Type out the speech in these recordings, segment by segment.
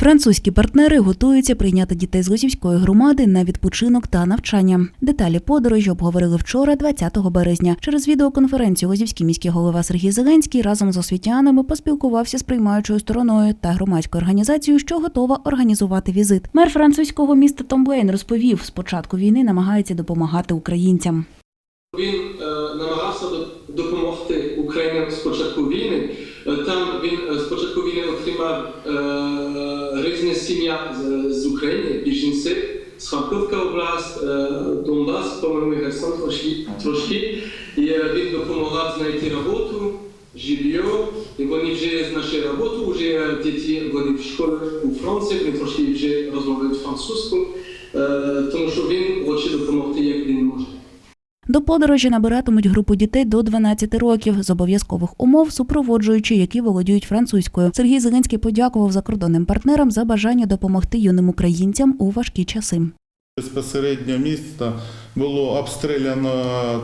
Французькі партнери готуються прийняти дітей з Лозівської громади на відпочинок та навчання. Деталі подорожі обговорили вчора, 20 березня. Через відеоконференцію Лозівський міський голова Сергій Зеленський разом з освітянами поспілкувався з приймаючою стороною та громадською організацією, що готова організувати візит. Мер французького міста Томблейн розповів, з початку війни намагається допомагати українцям. Він е, намагався допомогти Україні з початку війни. Е, Там він е, з початку війни отримав е, різні сім'я з, з України, біженці, з Харківська область, е, Донбас, по-моєму, Херсон трошки, трошки. І е, він допомагав знайти роботу, жилье, і вони вже знайшли роботу, вже діти вони в школі у Франції, вони трошки вже розмовляють французьку, е, тому що він хоче допомогти, як він може. До подорожі набиратимуть групу дітей до 12 років з обов'язкових умов, супроводжуючи, які володіють французькою. Сергій Зеленський подякував закордонним партнерам за бажання допомогти юним українцям у важкі часи. Безпосередньо місто було обстріляно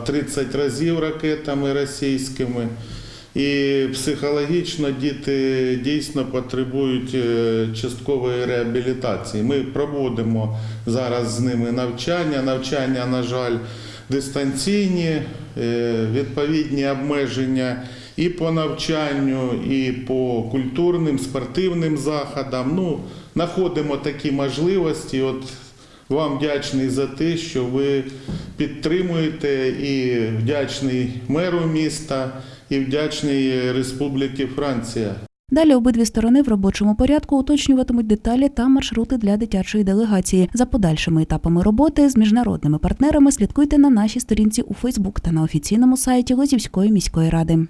30 разів ракетами російськими. І психологічно діти дійсно потребують е, часткової реабілітації. Ми проводимо зараз з ними навчання. Навчання, на жаль, дистанційні, е, відповідні обмеження і по навчанню, і по культурним, спортивним заходам. Ну, знаходимо такі можливості. От вам вдячний за те, що ви підтримуєте і вдячний меру міста, і вдячний Республіки Франція. Далі обидві сторони в робочому порядку уточнюватимуть деталі та маршрути для дитячої делегації. За подальшими етапами роботи з міжнародними партнерами слідкуйте на нашій сторінці у Фейсбук та на офіційному сайті Лозівської міської ради.